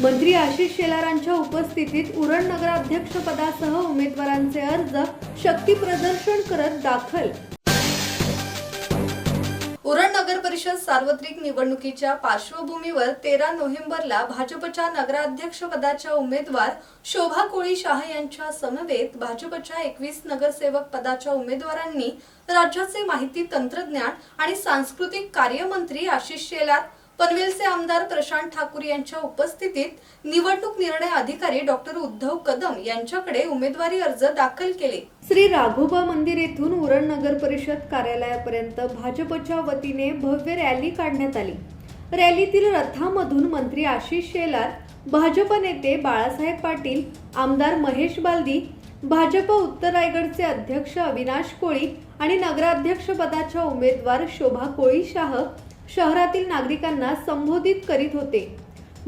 मंत्री आशिष शेलारांच्या उपस्थितीत उरण नगराध्यक्षपदासह उमेदवारांचे अर्ज शक्ती प्रदर्शन करत दाखल. उरण नगर परिषद सार्वत्रिक निवडणुकीच्या पार्श्वभूमीवर तेरा नोव्हेंबरला भाजपच्या नगराध्यक्ष पदाच्या उमेदवार शोभा कोळी शाह यांच्या समवेत भाजपच्या एकवीस नगरसेवक पदाच्या उमेदवारांनी राज्याचे माहिती तंत्रज्ञान आणि सांस्कृतिक कार्यमंत्री आशिष शेलार पनवेलचे आमदार प्रशांत ठाकूर यांच्या उपस्थितीत निवडणूक निर्णय अधिकारी डॉक्टर उद्धव कदम यांच्याकडे उमेदवारी अर्ज दाखल केले. श्री राघोबा मंदिर येथून उरण नगर परिषद कार्यालयापर्यंत भाजपच्या वतीने भव्य रॅली काढण्यात आली. रॅलीतील रथामधून मंत्री आशिष शेलार भाजप नेते बाळासाहेब पाटील आमदार महेश बालदी भाजप उत्तर रायगडचे अध्यक्ष अविनाश कोळी आणि नगराध्यक्ष पदाच्या उमेदवार शोभा कोळी शाह शहरातील नागरिकांना संबोधित करीत होते.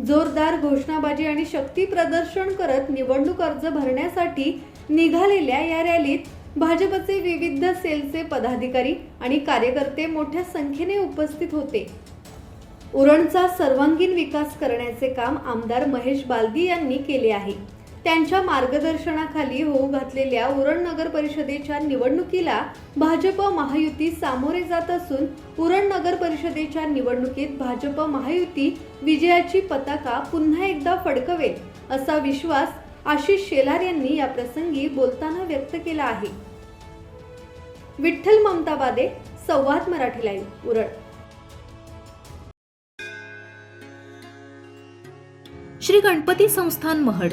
जोरदार घोषणाबाजी आणि शक्ती प्रदर्शन करत निवडणूक अर्ज भरण्यासाठी निघालेल्या या रॅलीत भाजपचे विविध सेलचे पदाधिकारी आणि कार्यकर्ते मोठ्या संख्येने उपस्थित होते. उरणचा सर्वांगीण विकास करण्याचे काम आमदार महेश बालदी यांनी केले आहे. त्यांच्या मार्गदर्शनाखाली होऊ घातलेल्या उरण नगर परिषदेच्या निवडणुकीला भाजप महायुती सामोरे जात असून उरण नगर परिषदेच्या निवडणुकीत भाजप महायुती विजयाची पताका पुन्हा एकदा फडकवेल असा विश्वास आशिष शेलार यांनी या प्रसंगी बोलताना व्यक्त केला आहे. विठ्ठल ममताबादे संवाद मराठी लाईव्ह उरण. श्री गणपती संस्थान महड.